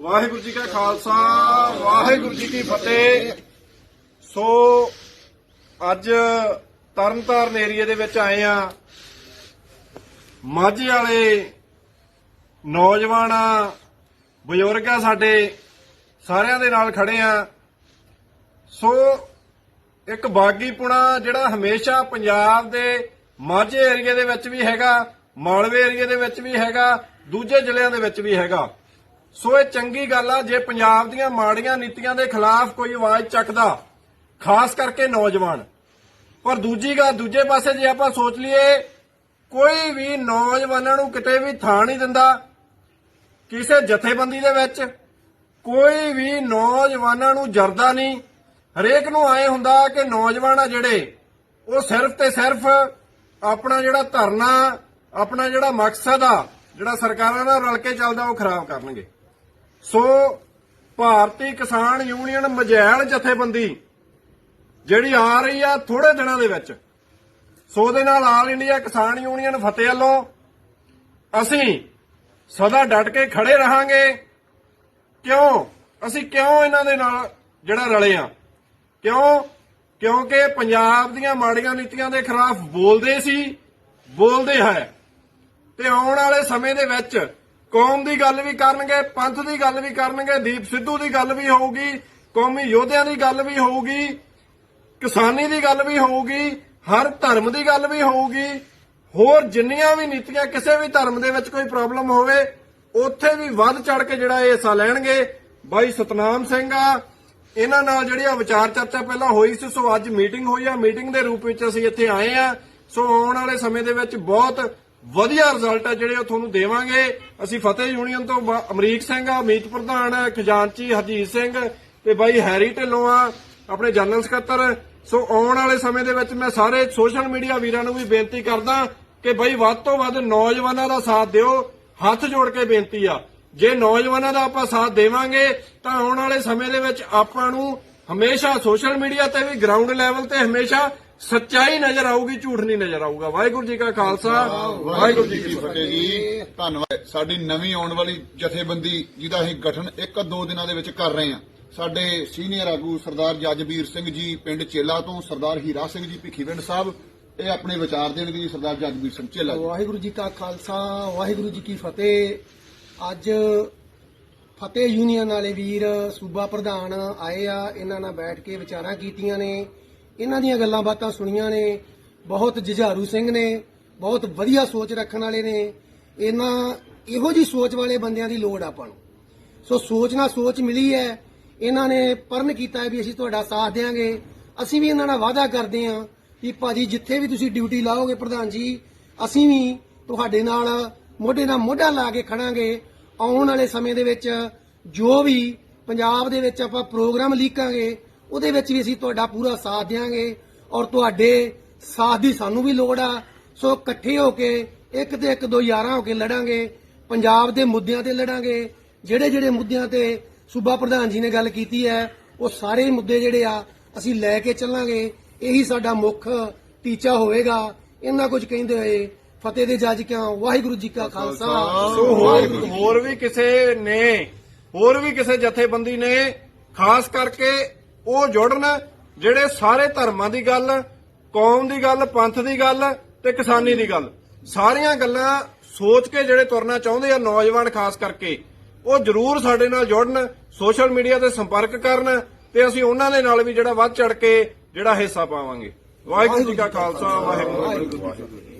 ਵਾਹਿਗੁਰੂ ਜੀ ਕਾ ਖਾਲਸਾ, ਵਾਹਿਗੁਰੂ ਜੀ ਕੀ ਫਤਿਹ। ਸੋ, ਅੱਜ ਤਰਨਤਾਰਨ ਏਰੀਏ ਦੇ ਵਿੱਚ ਆਏ ਆ ਮਾਝੇ ਵਾਲੇ ਨੌਜਵਾਨ ਆ ਬਜ਼ੁਰਗ ਆ ਸਾਡੇ, ਸਾਰਿਆਂ ਦੇ ਨਾਲ ਖੜੇ ਆ ਸੋ, ਇੱਕ ਬਾਗੀਪੁਣਾ ਜਿਹੜਾ ਹਮੇਸ਼ਾ ਪੰਜਾਬ ਦੇ ਮਾਝੇ ਏਰੀਏ ਦੇ ਵਿੱਚ ਵੀ ਹੈਗਾ, ਮਾਲਵੇ ਏਰੀਏ ਦੇ ਵਿੱਚ ਵੀ ਹੈਗਾ, ਦੂਜੇ ਜ਼ਿਲ੍ਹਿਆਂ ਦੇ ਵਿੱਚ ਵੀ ਹੈਗਾ। ਸੋ ਇਹ ਚੰਗੀ ਗੱਲ ਆ, ਜੇ ਪੰਜਾਬ ਦੀਆਂ ਮਾੜੀਆਂ ਨੀਤੀਆਂ ਦੇ ਖਿਲਾਫ ਕੋਈ ਆਵਾਜ਼ ਚੱਕਦਾ, ਖਾਸ ਕਰਕੇ ਨੌਜਵਾਨ। ਪਰ ਦੂਜੀ ਗੱਲ, ਦੂਜੇ ਪਾਸੇ ਜੇ ਆਪਾਂ ਸੋਚ ਲਈਏ, ਕੋਈ ਵੀ ਨੌਜਵਾਨਾਂ ਨੂੰ ਕਿਤੇ ਵੀ ਥਾਂ ਨਹੀਂ ਦਿੰਦਾ, ਕਿਸੇ ਜਥੇਬੰਦੀ ਦੇ ਵਿੱਚ, ਕੋਈ ਵੀ ਨੌਜਵਾਨਾਂ ਨੂੰ ਜਰਦਾ ਨਹੀਂ। ਹਰੇਕ ਨੂੰ ਆਏ ਹੁੰਦਾ ਕਿ ਨੌਜਵਾਨ ਆ ਜਿਹੜੇ, ਉਹ ਸਿਰਫ ਤੇ ਸਿਰਫ ਆਪਣਾ ਜਿਹੜਾ ਧਰਨਾ, ਆਪਣਾ ਜਿਹੜਾ ਮਕਸਦ ਆ, ਜਿਹੜਾ ਸਰਕਾਰਾਂ ਨਾਲ ਰਲ ਕੇ ਚੱਲਦਾ, ਉਹ ਖਰਾਬ ਕਰਨਗੇ। ਸੋ ਭਾਰਤੀ ਕਿਸਾਨ ਯੂਨੀਅਨ ਮਜੈਲ ਜਥੇਬੰਦੀ, ਜਿਹੜੀ ਆ ਰਹੀ ਆ ਥੋੜੇ ਦਿਨਾਂ ਦੇ ਵਿੱਚ, ਸੋ ਦੇ ਨਾਲ ਆਲ ਇੰਡੀਆ ਕਿਸਾਨ ਯੂਨੀਅਨ ਫਤਿਹ ਵੱਲੋਂ ਅਸੀਂ ਸਦਾ ਡਟ ਕੇ ਖੜੇ ਰਹਾਂਗੇ। ਕਿਉਂ? ਅਸੀਂ ਕਿਉਂ ਇਹਨਾਂ ਦੇ ਨਾਲ ਜਿਹੜਾ ਰਲੇ ਆ? ਕਿਉਂ? ਕਿਉਂਕਿ ਪੰਜਾਬ ਦੀਆਂ ਮਾੜੀਆਂ ਨੀਤੀਆਂ ਦੇ ਖਿਲਾਫ ਬੋਲਦੇ ਸੀ, ਬੋਲਦੇ ਹੈ। ਤੇ ਆਉਣ ਵਾਲੇ ਸਮੇਂ ਦੇ ਵਿੱਚ ਕੌਮ ਦੀ ਗੱਲ ਵੀ ਕਰਨਗੇ, ਪੰਥ ਦੀ ਗੱਲ ਵੀ ਕਰਨਗੇ, ਦੀਪ ਸਿੱਧੂ ਦੀ ਗੱਲ ਵੀ ਹੋਊਗੀ, ਕੌਮੀ ਯੋਧਿਆਂ ਦੀ ਗੱਲ ਵੀ ਹੋਊਗੀ, ਕਿਸਾਨੀ ਦੀ ਗੱਲ ਵੀ ਹੋਊਗੀ, ਹਰ ਧਰਮ ਦੀ ਗੱਲ ਵੀ ਹੋਊਗੀ, ਹੋਰ ਜਿੰਨੀਆਂ ਵੀ ਨੀਤੀਆਂ ਕਿਸੇ ਵੀ ਧਰਮ ਦੇ ਵਿੱਚ ਕੋਈ ਪ੍ਰੋਬਲਮ ਹੋਵੇ, ਉੱਥੇ ਵੀ ਵੱਧ ਚੜ ਕੇ ਜਿਹੜਾ ਇਹ ਹਿੱਸਾ ਲੈਣਗੇ। ਬਾਈ ਸਤਨਾਮ ਸਿੰਘ ਆ, ਇਹਨਾਂ ਨਾਲ ਜਿਹੜੀ ਆ ਵਿਚਾਰ ਚਰਚਾ ਪਹਿਲਾਂ ਹੋਈ ਸੀ, ਸੋ ਅੱਜ ਮੀਟਿੰਗ ਹੋਈ ਆ, ਮੀਟਿੰਗ ਦੇ ਰੂਪ ਵਿੱਚ ਅਸੀਂ ਇੱਥੇ ਆਏ ਆ। ਸੋ ਆਉਣ ਵਾਲੇ ਸਮੇਂ ਦੇ ਵਿੱਚ ਬਹੁਤ ਵਧੀਆ ਰਿਜ਼ਲਟ ਆ ਜਿਹੜੇ ਉਹ ਤੁਹਾਨੂੰ ਦੇਵਾਂਗੇ। ਅਸੀਂ ਫਤਿਹ ਯੂਨੀਅਨ ਤੋਂ ਅਮਰੀਕ ਸਿੰਘ ਆ ਮੀਤ ਪ੍ਰਧਾਨ ਆ, ਖਜ਼ਾਨਚੀ ਹਰਜੀਤ ਸਿੰਘ ਤੇ ਬਾਈ ਹੈਰੀ ਢਿੱਲੋਂ ਆ ਆਪਣੇ ਜਨਰਲ ਸਕੱਤਰ। ਸੋ ਆਉਣ ਵਾਲੇ ਸਮੇਂ ਦੇ ਵਿੱਚ ਮੈਂ ਸਾਰੇ ਸੋਸ਼ਲ ਮੀਡੀਆ ਵੀਰਾਂ ਨੂੰ ਵੀ ਬੇਨਤੀ ਕਰਦਾ ਕਿ ਬਈ ਵੱਧ ਤੋਂ ਵੱਧ ਨੌਜਵਾਨਾਂ ਦਾ ਸਾਥ ਦਿਓ ਹੱਥ ਜੋੜ ਕੇ ਬੇਨਤੀ ਆ। ਜੇ ਨੌਜਵਾਨਾਂ ਦਾ ਆਪਾਂ ਸਾਥ ਦੇਵਾਂਗੇ ਤਾਂ ਆਉਣ ਵਾਲੇ ਸਮੇਂ ਦੇ ਵਿੱਚ ਆਪਾਂ ਨੂੰ ਹਮੇਸ਼ਾ ਸੋਸ਼ਲ ਮੀਡੀਆ ਤੇ ਵੀ ਗਰਾਊਂਡ ਲੈਵਲ ਤੇ ਹਮੇਸ਼ਾ ਸੱਚਾਈ ਨਜ਼ਰ ਆਊਗੀ ਝੂਠ ਨਹੀਂ ਨਜ਼ਰ ਆਊਗਾ। ਵਾਹਿਗੁਰੂ ਜੀ ਕਾ ਖਾਲਸਾ। ਵਾਹਿਗੁਰੂ ਜੀ ਕੀ ਫਤਿਹ ਜੀ। ਧੰਨਵਾਦ। ਸਾਡੀ ਨਵੀਂ ਆਉਣ ਵਾਲੀ ਜਥੇਬੰਦੀ ਜਿਹਦਾ ਅਸੀਂ ਗਠਨ ਇੱਕ ਦੋ ਦਿਨਾਂ ਦੇ ਵਿੱਚ ਕਰ ਰਹੇ ਹਾਂ। ਸਾਡੇ ਸੀਨੀਅਰ ਆਗੂ ਸਰਦਾਰ ਜੱਜਵੀਰ ਸਿੰਘ ਜੀ ਪਿੰਡ ਚੇਲਾ ਤੋਂ ਸਰਦਾਰ ਹੀਰਾ ਸਿੰਘ ਜੀ ਭਿੱਖੀਵਿੰਡ ਸਾਹਿਬ ਇਹ ਆਪਣੇ ਵਿਚਾਰ ਦੇਣਗੇ ਜੀ ਸਰਦਾਰ ਜੱਜਵੀਰ ਸਿੰਘ ਚੇਲਾ ਜੀ। ਵਾਹਿਗੁਰੂ ਜੀ ਕਾ ਖਾਲਸਾ ਵਾਹਿਗੁਰੂ ਜੀ ਕੀ ਫਤਿਹ। ਅੱਜ ਫਤਿਹ ਯੂਨੀਅਨ ਵਾਲੇ ਵੀਰ ਸੂਬਾ ਪ੍ਰਧਾਨ ਆਏ ਆ ਇਹਨਾਂ ਨਾਲ ਬੈਠ ਕੇ ਵਿਚਾਰਾਂ ਕੀਤੀਆਂ ਨੇ। ਇਹਨਾਂ ਦੀਆਂ ਗੱਲਾਂ ਬਾਤਾਂ ਸੁਣੀਆਂ ਨੇ, ਬਹੁਤ ਜੁਝਾਰੂ ਸਿੰਘ ਨੇ, ਬਹੁਤ ਵਧੀਆ ਸੋਚ ਰੱਖਣ ਵਾਲੇ ਨੇ, ਇਹਨਾਂ ਇਹੋ ਜੀ ਸੋਚ ਵਾਲੇ ਬੰਦਿਆਂ ਦੀ ਲੋੜ ਆਪਾਂ ਨੂੰ। ਸੋ ਸੋਚ ਨਾਲ ਸੋਚ ਮਿਲੀ ਹੈ, ਇਹਨਾਂ ਨੇ ਪਰਨ ਕੀਤਾ ਵੀ ਅਸੀਂ ਤੁਹਾਡਾ ਸਾਥ ਦੇਵਾਂਗੇ ਅਸੀਂ ਵੀ ਇਹਨਾਂ ਨਾਲ ਵਾਅਦਾ ਕਰਦੇ ਹਾਂ ਕਿ ਭਾਜੀ ਜਿੱਥੇ ਵੀ ਤੁਸੀਂ ਡਿਊਟੀ ਲਾਓਗੇ ਪ੍ਰਧਾਨ ਜੀ, ਅਸੀਂ ਵੀ ਤੁਹਾਡੇ ਨਾਲ ਮੋਢੇ ਨਾਲ ਮੋਢਾ ਲਾ ਕੇ ਖੜਾਂਗੇ। ਆਉਣ ਵਾਲੇ ਸਮੇਂ ਦੇ ਵਿੱਚ ਜੋ ਵੀ ਪੰਜਾਬ ਦੇ ਵਿੱਚ ਆਪਾਂ ਪ੍ਰੋਗਰਾਮ ਲੀਕਾਂਗੇ ਉਹਦੇ ਵਿੱਚ ਵੀ ਅਸੀਂ ਤੁਹਾਡਾ ਪੂਰਾ ਸਾਥ ਦੇਵਾਂਗੇ ਔਰ ਤੁਹਾਡੇ ਸਾਥ ਦੀ ਸਾਨੂੰ ਵੀ ਲੋੜ ਆ। ਸੋ ਇਕੱਠੇ ਹੋ ਕੇ, ਇੱਕ ਤੇ ਇੱਕ ਦੋ ਯਾਰਾਂ ਹੋ ਕੇ ਲੜਾਂਗੇ, ਪੰਜਾਬ ਦੇ ਮੁੱਦਿਆਂ ਤੇ ਲੜਾਂਗੇ। ਜਿਹੜੇ ਜਿਹੜੇ ਮੁੱਦਿਆਂ ਤੇ ਸੂਬਾ ਪ੍ਰਧਾਨ ਜੀ ਨੇ ਗੱਲ ਕੀਤੀ ਹੈ, ਉਹ ਸਾਰੇ ਮੁੱਦੇ ਜਿਹੜੇ ਆ, ਅਸੀਂ ਲੈ ਕੇ ਚੱਲਾਂਗੇ। ਇਹੀ ਸਾਡਾ ਮੁੱਖ ਟੀਚਾ ਹੋਵੇਗਾ। ਇਹਨਾਂ ਕੁਝ ਕਹਿੰਦੇ ਹੋਏ, ਫਤਿਹ ਦੇ ਜੱਜ ਕਿਉਂ ਵਾਹਿਗੁਰੂ ਜੀ ਕਾ ਖਾਲਸਾ। ਹੋਰ ਵੀ ਕਿਸੇ ਨੇ, ਹੋਰ ਵੀ ਕਿਸੇ ਜਥੇਬੰਦੀ ਨੇ, ਖਾਸ ਕਰਕੇ ਉਹ ਜੁੜਨ ਜਿਹੜੇ ਸਾਰੇ ਧਰਮਾਂ ਦੀ ਗੱਲ, ਕੌਮ ਦੀ ਗੱਲ, ਪੰਥ ਦੀ ਗੱਲ ਤੇ ਕਿਸਾਨੀ ਦੀ ਗੱਲ। ਸਾਰੀਆਂ ਗੱਲਾਂ ਸੋਚ ਕੇ ਜਿਹੜੇ ਤੁਰਨਾ ਚਾਹੁੰਦੇ ਆ ਨੌਜਵਾਨ ਖਾਸ ਕਰਕੇ, ਉਹ ਜਰੂਰ ਸਾਡੇ ਨਾਲ ਜੁੜਨ, ਸੋਸ਼ਲ ਮੀਡੀਆ ਤੇ ਸੰਪਰਕ ਕਰਨ ਤੇ ਅਸੀਂ ਉਹਨਾਂ ਦੇ ਨਾਲ ਵੀ ਜਿਹੜਾ ਵੱਧ ਚੜ ਕੇ ਜਿਹੜਾ ਹਿੱਸਾ ਪਾਵਾਂਗੇ। ਵਾਹਿਗੁਰੂ ਜੀ ਕਾ ਖਾਲਸਾ, ਵਾਹਿਗੁਰੂ ਜੀ ਕੀ ਫਤਿਹ।